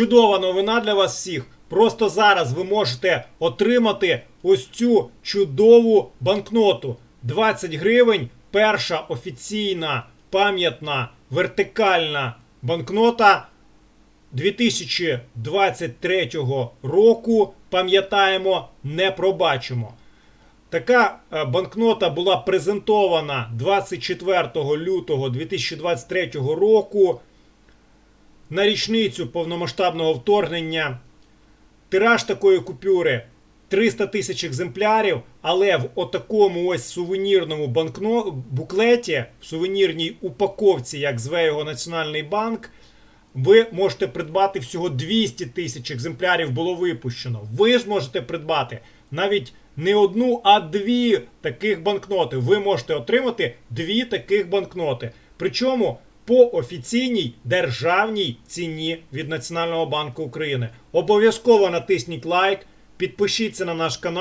чудова новина для вас всіх. Просто зараз ви можете отримати ось цю чудову банкноту. 20 гривень. Перша офіційна пам'ятна вертикальна банкнота 2023 року. Пам'ятаємо, не пробачимо. Така е, банкнота була презентована 24 лютого 2023 року на річницю повномасштабного вторгнення. Тираж такої купюри 300 тисяч екземплярів, але в отакому ось сувенірному банкно... буклеті, в сувенірній упаковці, як зве його Національний банк, ви можете придбати всього 200 тисяч екземплярів було випущено. Ви ж можете придбати навіть не одну, а дві таких банкноти. Ви можете отримати дві таких банкноти. Причому по офіційній державній ціні від Національного банку України. Обов'язково натисніть лайк, підпишіться на наш канал.